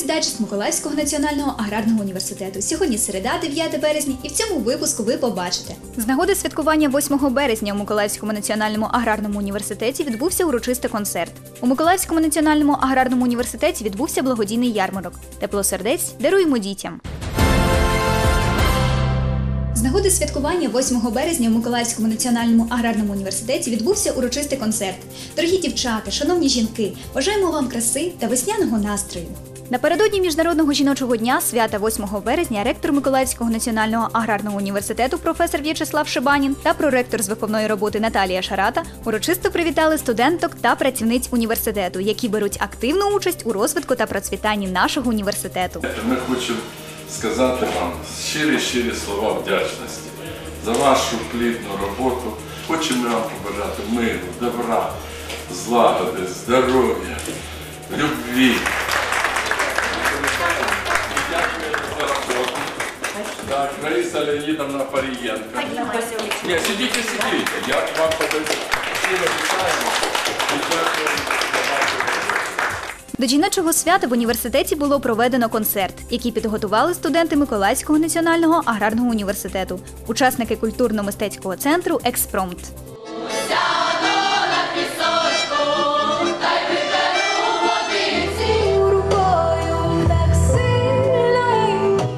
дивитесь дайджест Миколаївського національного аграрного університету. Сьогодні середа, 9 березня, і в цьому випуску ви побачите. З нагоди святкування 8 березня у Миколаївському національному аграрному університеті відбувся урочистий концерт. У Миколаївському національному аграрному університеті відбувся благодійний ярмарок. Тепло сердець даруємо дітям. З нагоди святкування 8 березня у Миколаївському національному аграрному університеті відбувся урочистий концерт. Дорогі дівчата, шановні жінки, бажаємо вам краси та весняного настрою. Напередодні міжнародного жіночого дня свята 8 березня ректор Миколаївського національного аграрного університету професор В'ячеслав Шибанін та проректор з виховної роботи Наталія Шарата урочисто привітали студенток та працівниць університету, які беруть активну участь у розвитку та процвітанні нашого університету. Ми хочемо сказати вам щирі-щирі слова вдячності за вашу плідну роботу. Хочемо вам побажати миру, добра, злагоди, здоров'я, любві. Дякую за роботу. Так, Раїса Леонідовна Парієнка. Ні, сидіть, сидіть. Я вам подаю. Щиро вітаємо. І дякую за вам роботу. До жіночого свята в університеті було проведено концерт, який підготували студенти Миколаївського національного аграрного університету, учасники культурно-мистецького центру Експромт.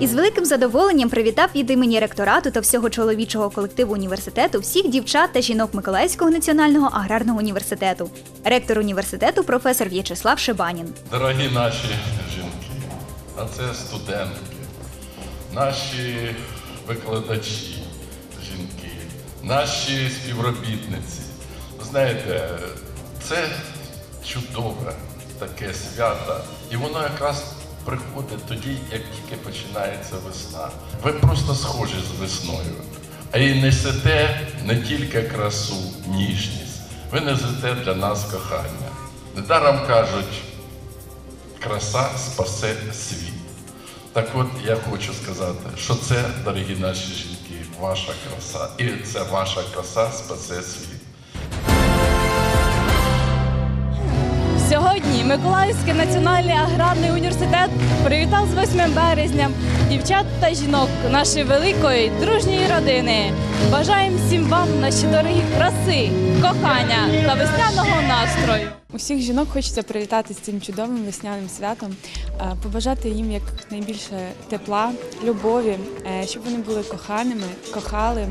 Із великим задоволенням привітав від імені ректорату та всього чоловічого колективу університету всіх дівчат та жінок Миколаївського національного аграрного університету. Ректор університету професор В'ячеслав Шибанін. Дорогі наші жінки, а це студентки, наші викладачі, жінки, наші співробітниці. Знаєте, це чудове таке свято, і воно якраз приходить тоді, як тільки починається весна. Ви просто схожі з весною, а й несете не тільки красу, ніжність, ви несете для нас кохання. Недаром кажуть, краса спасе світ. Так от я хочу сказати, що це, дорогі наші жінки, ваша краса. І це ваша краса спасе світ. Миколаївський національний аграрний університет привітав з 8 березня дівчат та жінок нашої великої дружньої родини. Бажаємо всім вам, наші дорогі краси, кохання та весняного настрою. Усіх жінок хочеться привітати з цим чудовим весняним святом, е, побажати їм як найбільше тепла, любові, е, щоб вони були коханими, кохали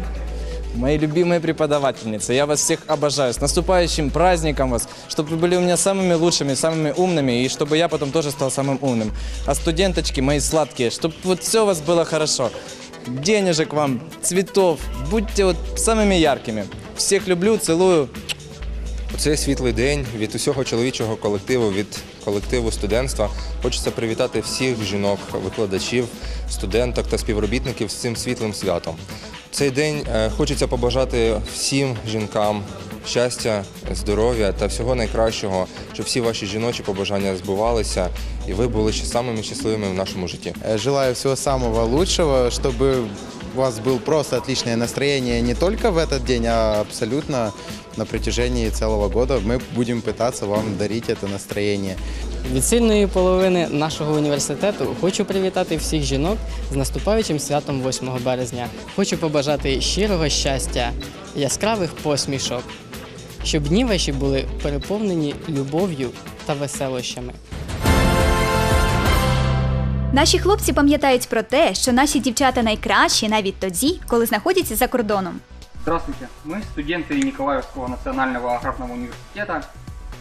Мои любимые преподавательницы, я вас всех обожаю. С наступающим праздником вас, чтобы вы были у меня самыми лучшими, самыми умными, и чтобы я потом тоже стал самым умным. А студенточки мои сладкие, чтобы вот все у вас было хорошо. Денежек вам, цветов, будьте вот самыми яркими. Всех люблю, целую. У цей світлий день від усього чоловічого колективу, від колективу студентства хочеться привітати всіх жінок, викладачів, студенток та співробітників з цим світлим святом. Цей день е, хочеться побажати всім жінкам щастя, здоров'я та всього найкращого, щоб всі ваші жіночі побажання збувалися ви були ще самими щасливими в нашому житті. Э, Желаю всего самого лучшего, чтобы у вас был просто отличное настроение не только в этот день, а абсолютно на протяжении целого года. Мы будем пытаться вам дарить это настроение. Від сильної половини нашого університету хочу привітати всіх жінок з наступаючим святом 8 березня. Хочу побажати щирого щастя, яскравих посмішок, щоб дні ваші були переповнені любов'ю та веселощами. Наші хлопці пам'ятають про те, що наші дівчата найкращі навіть тоді, коли знаходяться за кордоном. Здравствуйте, мы студенты Николаевского национального аграрного университета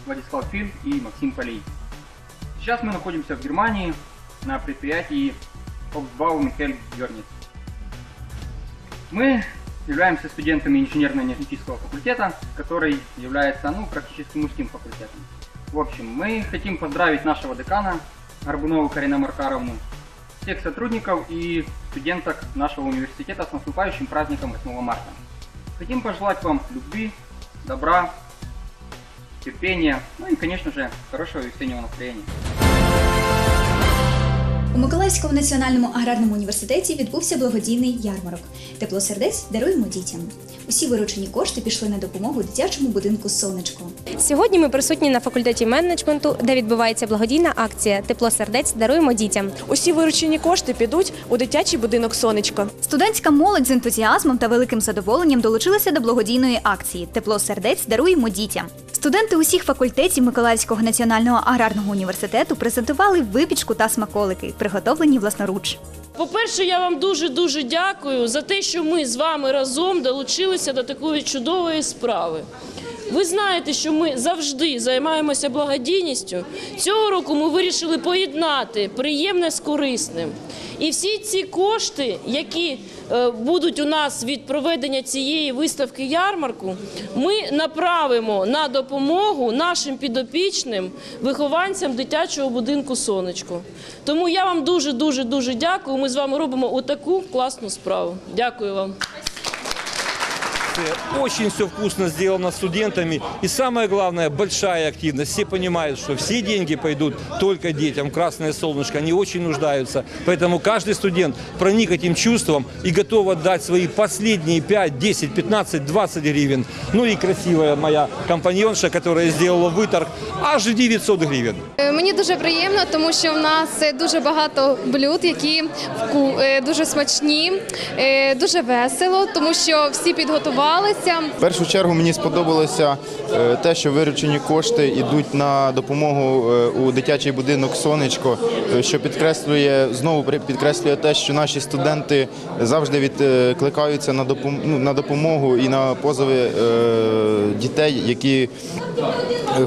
Владислав Фин и Максим Полей. Сейчас мы находимся в Германии на предприятии Обсбау Михель Йорниц. Мы являемся студентами инженерно-энергетического факультета, который является ну, практически мужским факультетом. В общем, мы хотим поздравить нашего декана Арбунову Карина Маркаровну, всех сотрудников и студенток нашего университета с наступающим праздником 8 марта. Хотим пожелать вам любви, добра, терпения, ну и, конечно же, хорошего весеннего настроения. У Миколаївському національному аграрному університеті відбувся благодійний ярмарок. Тепло сердець даруємо дітям. Усі виручені кошти пішли на допомогу дитячому будинку Сонечко. Сьогодні ми присутні на факультеті менеджменту, де відбувається благодійна акція Тепло сердець даруємо дітям. Усі виручені кошти підуть у дитячий будинок Сонечко. Студентська молодь з ентузіазмом та великим задоволенням долучилася до благодійної акції Тепло сердець даруємо дітям. Студенти усіх факультетів Миколаївського національного аграрного університету презентували випічку та смаколики, приготовлені власноруч. По-перше, я вам дуже дуже дякую за те, що ми з вами разом долучилися до такої чудової справи. Ви знаєте, що ми завжди займаємося благодійністю. Цього року ми вирішили поєднати приємне з корисним. І всі ці кошти, які е, будуть у нас від проведення цієї виставки ярмарку, ми направимо на допомогу нашим підопічним вихованцям дитячого будинку Сонечко. Тому я вам дуже дуже дуже дякую. Ми з вами робимо отаку класну справу. Дякую вам. Очень все вкусно сделано студентами. И самое главное, большая активность. Все понимают, что все деньги пойдут только детям. Красное солнышко, они очень нуждаются. Поэтому каждый студент проник этим чувством и готов отдать свои последние 5, 10, 15, 20 гривен. Ну и красивая моя компаньонша, которая сделала выторг аж 900 гривен. Мені дуже приємно, тому що в нас е, дуже багато блюд, які вку- е, дуже смачні, е, дуже весело, тому що всі Підготувалися. В першу чергу мені сподобалося е, те, що виручені кошти йдуть на допомогу е, у дитячий будинок Сонечко, е, що підкреслює знову підкреслює те, що наші студенти завжди відкликаються на допом- ну, на допомогу і на позови дітей, які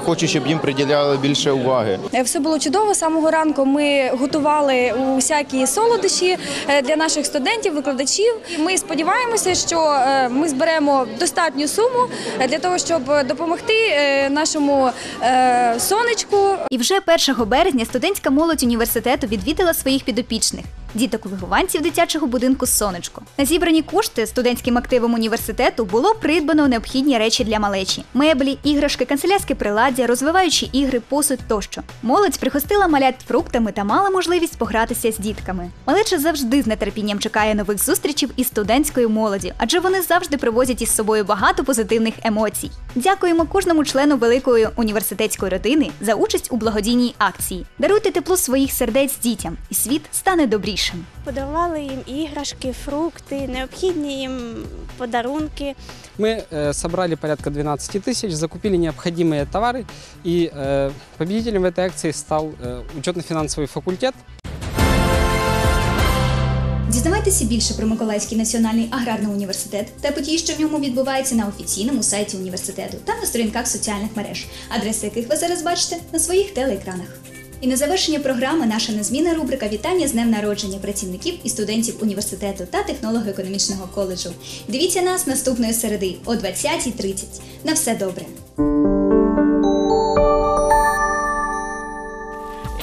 хочуть, щоб їм приділяли більше уваги. Все було чудово. З самого ранку ми готували усякі солодощі для наших студентів, викладачів. Ми сподіваємося, що ми зберемо достатню суму для того, щоб допомогти е, нашому е, сонечку. І вже 1 березня студентська молодь університету відвідала своїх підопічних. Діток-вихованців дитячого будинку Сонечко. На зібрані кошти студентським активом університету було придбано необхідні речі для малечі: меблі, іграшки, канцелярське приладдя, розвиваючі ігри, посуд тощо. Молодь пригостила малят фруктами та мала можливість погратися з дітками. Малеча завжди з нетерпінням чекає нових зустрічей із студентською молоді, адже вони завжди привозять із собою багато позитивних емоцій. Дякуємо кожному члену великої університетської родини за участь у благодійній акції. Даруйте тепло своїх сердець дітям, і світ стане добрішим Подарували їм іграшки, фрукти, необхідні їм подарунки. Мы э, собрали порядка 12 тысяч, закупили необходимые товары, и э, победителем в этой акции стал э, учетно-финансовый факультет. Дізнавайтеся більше про Миколаївський національний аграрний університет та події, що в ньому відбуваються на офіційному сайті університету та на сторінках соціальних мереж, адреси яких ви зараз бачите на своїх телеекранах. І на завершення програми наша незмінна рубрика Вітання з днем народження працівників і студентів університету та технолого-економічного коледжу. Дивіться нас наступної середи о 20.30. На все добре!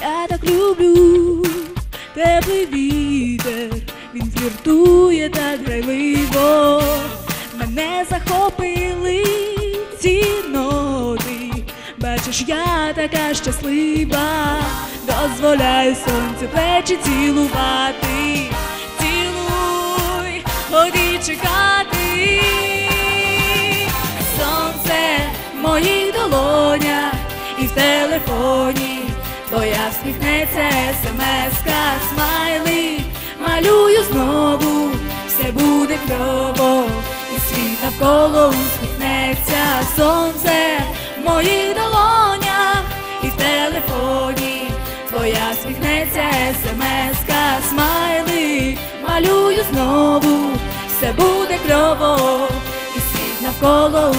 Я так люблю теплий вітер, він фліртує так грайливо, мене захопили ці ноти. Бачиш, я така щаслива, дозволяю сонцю плечі цілувати, цілуй, ході чекати. Сонце в моїх долонях і в телефоні. Твоя всміхнеться смс-ка, смайли, малюю знову, все буде кльово, і світ навколо усміхнеться, сонце твоя сміхнеться смс-ка, смайли, малюю знову, все буде кльово, і світ навколо.